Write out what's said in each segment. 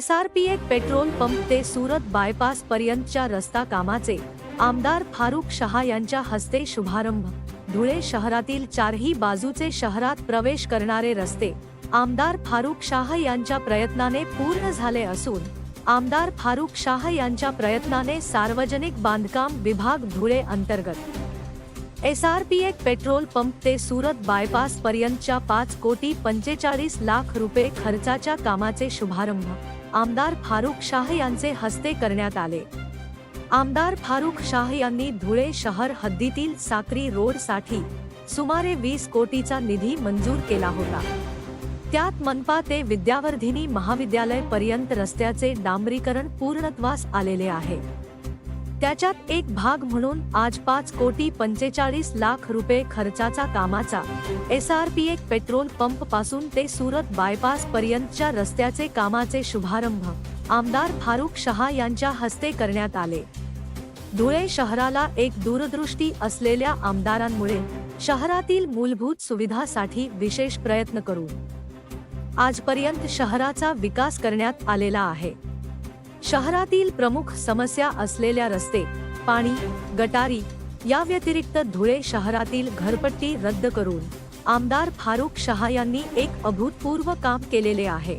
एसआरपीएक petrol pump ते Surat bypass पर्यंतच्या रस्ता कामाचे आमदार फारुख शहा यांच्या हस्ते शुभारंभ. धुळे शहरातील चारही बाजूचे शहरात प्रवेश करणारे रस्ते आमदार फारुख शाह यांच्या प्रयत्नाने पूर्ण झाले असून आमदार फारुख शाह यांच्या प्रयत्नाने सार्वजनिक बांधकाम विभाग धुळे अंतर्गत. एस आर पी एक पेट्रोल पंप ते सुरत बायपास पर्यंतच्या पाच कोटी पंचेचाळीस लाख रुपये खर्चाच्या कामाचे शुभारंभ. आमदार फारुख शाह यांचे हस्ते करण्यात आले. आमदार फारुख शाह यांनी धुळे शहर हद्दीतील साक्री रोडसाठी सुमारे वीस कोटीचा निधी मंजूर केला होता. त्यात मनपा ते विद्यावर्धिनी महाविद्यालय पर्यंत रस्त्याचे डांबरीकरण पूर्णत्वास आलेले आहे. त्याच्यात एक भाग म्हणून आज पाच कोटी पंचेचाळीस लाख रुपये खर्चाचा कामाचा. एस आर पी एक पेट्रोल पंपपासून ते सुरत बायपास पर्यंतच्या रस्त्याचे कामाचे शुभारंभ आमदार फारुख शहा यांच्या हस्ते करण्यात आले. धुळे शहराला एक दूरदृष्टी असलेल्या आमदारांमुळे शहरातील मूलभूत सुविधासाठी विशेष प्रयत्न करू. आजपर्यंत शहराचा विकास करण्यात आलेला आहे. शहरातील प्रमुख समस्या असलेल्या रस्ते पाणी गटारी या व्यतिरिक्त धुळे शहरातील घरपट्टी रद्द करून आमदार फारुख शहा यांनी एक अभूतपूर्व काम केलेले आहे.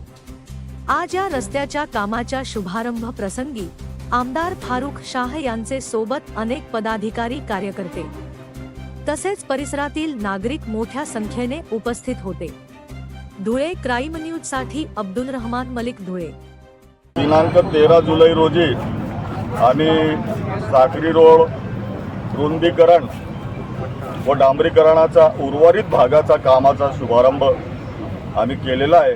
आज या रस्त्याच्या कामाच्या शुभारंभ प्रसंगी आमदार फारुख शाह यांचे सोबत अनेक पदाधिकारी कार्यकर्ते तसेच परिसरातील नागरिक मोठ्या संख्येने उपस्थित होते. धुळे क्राईम न्यूजसाठी अब्दुल रहमान मलिक धुळे. दिनांक तेरा जुलै रोजी आम्ही साखरी रोड रुंदीकरण व डांबरीकरणाचा उर्वरित भागाचा कामाचा शुभारंभ आम्ही केलेला आहे.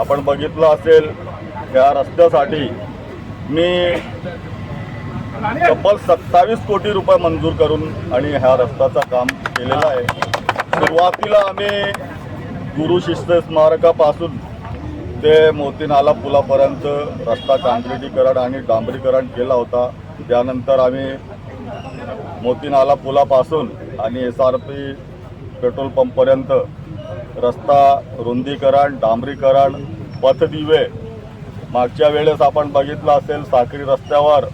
आपण बघितलं असेल या रस्त्यासाठी मी तब्बल सत्तावीस कोटी रुपये मंजूर करून आणि ह्या रस्त्याचं काम केलेलं आहे. सुरुवातीला आम्ही गुरु शिष्य स्मारकापासून ते मोतीनाला पुलापर्यंत रस्ता काँक्रिटीकरण आणि डांबरीकरण केला होता. त्यानंतर आम्ही मोतीनाला पुलापासून आणि एस आर पी पेट्रोल पंपपर्यंत रस्ता रुंदीकरण डांबरीकरण पथदिवे. मागच्या वेळेस आपण बघितलं असेल साखरी रस्त्यावर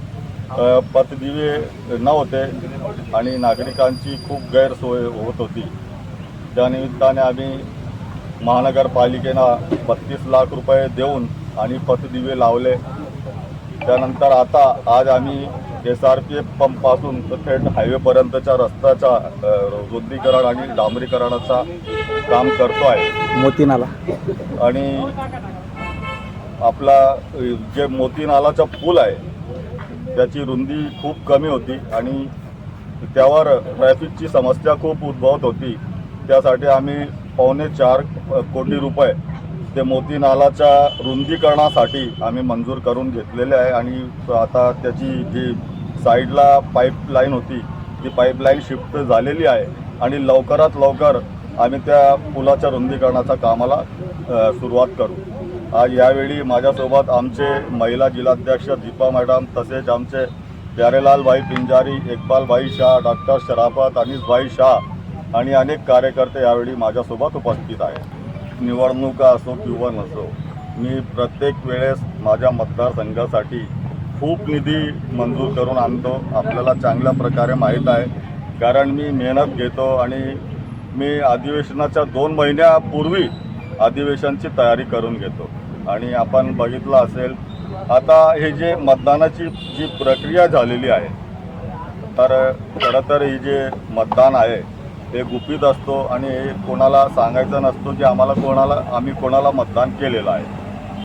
पथदिवे नव्हते आणि नागरिकांची खूप गैरसोय होत होती. त्यानिमित्ताने आम्ही महानगरपालिकेनं बत्तीस लाख रुपये देऊन आणि पथदिवे लावले. त्यानंतर आता आज आम्ही एस आर पी एफ पंपपासून तर थेट हायवेपर्यंतच्या रस्त्याचा अ, रुंदीकरण आणि डांबरीकरणाचा काम करतो आहे. मोतीनाला. आणि आपला जे मोती नालाचा पूल आहे त्याची रुंदी खूप कमी होती आणि त्यावर ट्रॅफिकची समस्या खूप उद्भवत होती. त्यासाठी आम्ही पावणे चार कोटी रुपये ते मोती नालाच्या रुंदीकरणासाठी आम्ही मंजूर करून घेतलेले आहे. आणि आता त्याची जी साईडला पाईपलाईन होती ती पाईपलाईन शिफ्ट झालेली आहे. आणि लवकरात लवकर आम्ही त्या पुलाच्या रुंदीकरणाच्या कामाला सुरुवात करू. आज यावेळी माझ्यासोबत आमचे महिला जिल्हाध्यक्ष दीपा मॅडम तसेच आमचे प्यारेलालभाई पिंजारी इकबाल भाई शाह डॉक्टर शराफत अनिसभाई शाह आणि अनेक कार्यकर्ते यावेळी माझ्यासोबत उपस्थित आहेत. निवडणुका असो किंवा नसो मी प्रत्येक वेळेस माझ्या मतदारसंघासाठी खूप निधी मंजूर करून आणतो. आपल्याला चांगल्या प्रकारे माहीत आहे. कारण मी मेहनत घेतो आणि मी अधिवेशनाच्या दोन महिन्यापूर्वी अधिवेशनची तयारी करून घेतो. आणि आपण बघितलं असेल आता हे जे मतदानाची जी प्रक्रिया झालेली आहे तर खरं तर ही जे मतदान आहे हे गुपित असतो आणि हे कोणाला सांगायचं नसतो की आम्हाला कोणाला आम्ही कोणाला मतदान केलेलं आहे.